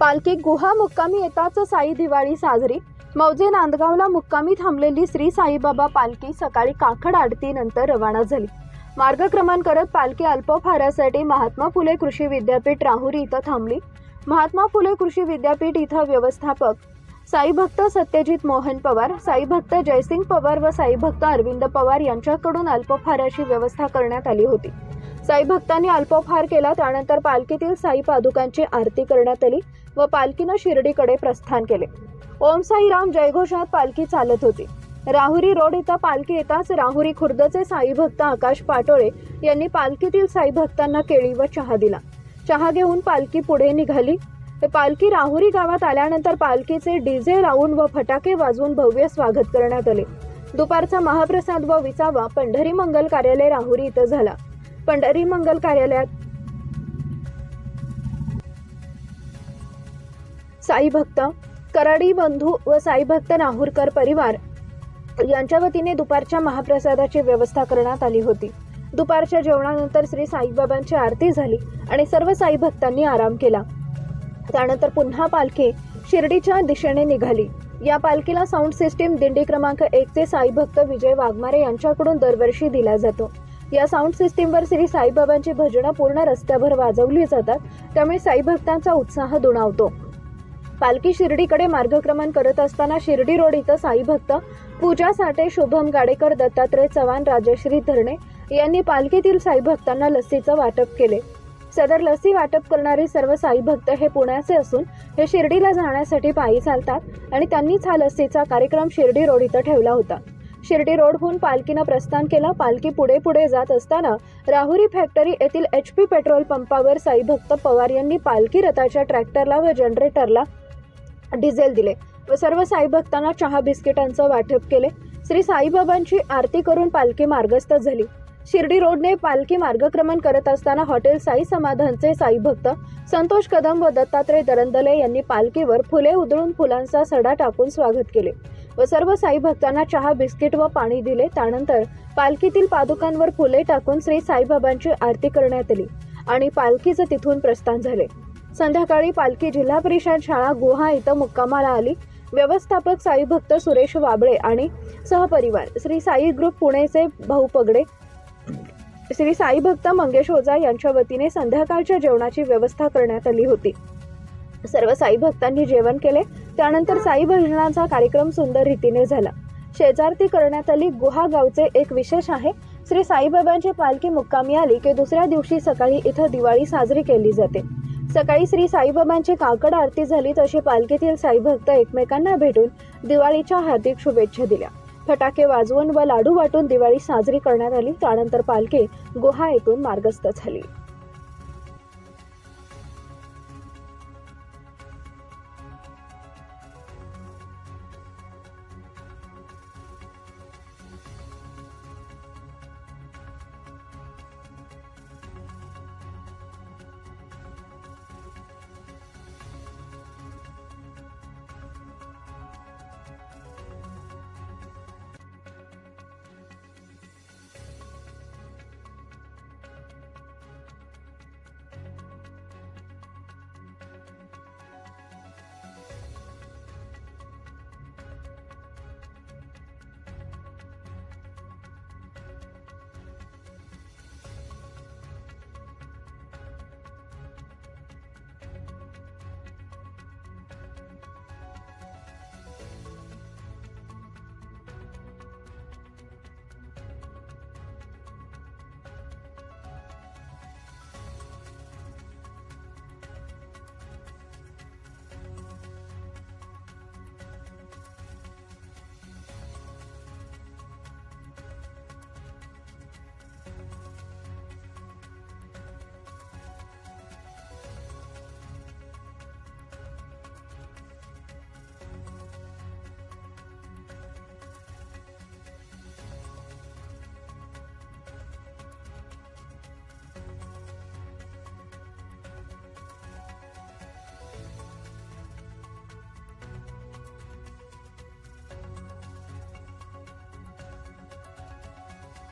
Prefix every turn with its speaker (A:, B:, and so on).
A: पालखी गुहा मुक्कामी येताच साई दिवाळी साजरी. मौजे नांदगावला मुक्कामी थांबलेली श्री साईबाबा पालखी सकाळी काकड आरतीनंतर रवाना झाली. मार्गक्रमण करत पालखी अल्पफारासाठी महात्मा फुले कृषी विद्यापीठ राहुरी इथं थांबली. महात्मा फुले कृषी विद्यापीठ इथं व्यवस्थापक साईभक्त सत्यजित मोहन पवार साईभक्त जयसिंग पवार व साईभक्त अरविंद पवार यांच्याकडून अल्पफाराची व्यवस्था करण्यात आली होती. साई भक्तांनी केला त्यानंतर पालखीतील साई पादुकांची आरती करण्यात आली. व पालखीनं शिर्डीकडे प्रस्थान केले. ओम साईराम जयघोषात पालखी चालत होती. राहुरी रोड इथं पालखी येताच राहुरी खुर्दचे साई भक्त आकाश पाटोळे यांनी पालखीतील साई भक्तांना केळी व चहा दिला. चहा घेऊन पालखी पुढे निघाली. पालखी राहुरी गावात आल्यानंतर पालखीचे डीजे लावून व फटाके वाजवून भव्य स्वागत करण्यात आले. दुपारचा महाप्रसाद व विसावा पंढरी मंगल कार्यालय राहुरी इथं झाला. पंढरी मंगल कार्यालयात साई भक्त कराडी बंधू व साई भक्त नाहूरकर परिवार यांच्या वतीने दुपारच्या महाप्रसादाची व्यवस्था करण्यात आली होती. दुपारच्या जेवणानंतर श्री साईबाबांची आरती झाली आणि सर्व साई भक्तांनी आराम केला. त्यानंतर पुन्हा पालखी शिर्डीच्या दिशेने निघाली. या पालखीला साऊंड सिस्टीम दिंडी क्रमांक एक ते साई भक्त विजय वाघमारे यांच्याकडून दरवर्षी दिला जातो. या साऊंड सिस्टीमवर श्री साईबाबांची भजनं पूर्ण रस्त्याभर वाजवली जातात. त्यामुळे साई भक्तांचा उत्साह दुणावतो. पालखी शिर्डीकडे मार्गक्रमण करत असताना शिर्डी रोड इथं साई भक्त पूजा साठे शुभम गाडेकर दत्तात्रय चव्हाण राजश्री धरणे यांनी पालखीतील साई भक्तांना लस्सीचं वाटप केले. सदर लस्सी वाटप करणारे सर्व साई भक्त हे पुण्याचे असून हे शिर्डीला जाण्यासाठी पायी चालतात आणि त्यांनीच हा लस्सीचा कार्यक्रम शिर्डी रोड इथं ठेवला होता. शिर्डी रोडहून पालखीनं प्रस्थान केला. पालखी पुढे पुढे जात असताना राहुरी फॅक्टरी येथील एच पी पेट्रोल पंपावर साई भक्त पवार यांनी पालखी रथाच्या ट्रॅक्टरला व जनरेटरला डिझेल दिले. व सर्व साई भक्तांना चहा बिस्किटांचं वाटप केले. श्री साईबाबांची आरती करून पालखी मार्गस्थ झाली. शिर्डी रोडने पालखी मार्गक्रमण करत असताना हॉटेल साई समाधानचे साई भक्त संतोष कदम व दत्तात्रय दरंदले यांनी पालखीवर फुले उधळून फुलांचा सडा टाकून स्वागत केले. व सर्व साई भक्तांना चहा बिस्किट व पाणी दिले. त्यानंतर पालखीतील पादुकांवर फुले टाकून श्री साईबाबांची आरती करण्यात आली आणि पालखीचं तिथून प्रस्थान झाले. संध्याकाळी पालखी जिल्हा परिषद शाळा गुहा इथं मुक्कामाला आली. व्यवस्थापक साई भक्त सुरेश वाबळे आणि सहपरिवार श्री साई ग्रुप पुणेचे भाऊ पगडे श्री साई भक्त मंगेश ओझा यांच्या वतीने संध्याकाळच्या जेवणाची व्यवस्था करण्यात आली होती. सर्व साई भक्तांनी जेवण केले. त्यानंतर साई भजनाचा कार्यक्रम सुंदर रीतीने झाला. शेजारती करण्यात आली. गुहा गावचे एक विशेष आहे. श्री साईबाबांची पालखी मुक्कामी आली की दुसऱ्या दिवशी सकाळी इथं दिवाळी साजरी केली जाते. सकाळी श्री साईबाबांची काकड आरती झाली तशी पालखीतील साईभक्त एकमेकांना भेटून दिवाळीच्या हार्दिक शुभेच्छा दिल्या. फटाके वाजवून व लाडू वाटून दिवाळी साजरी करण्यात आली त्यानंतर पालखी गुहा येथून मार्गस्थ झाली.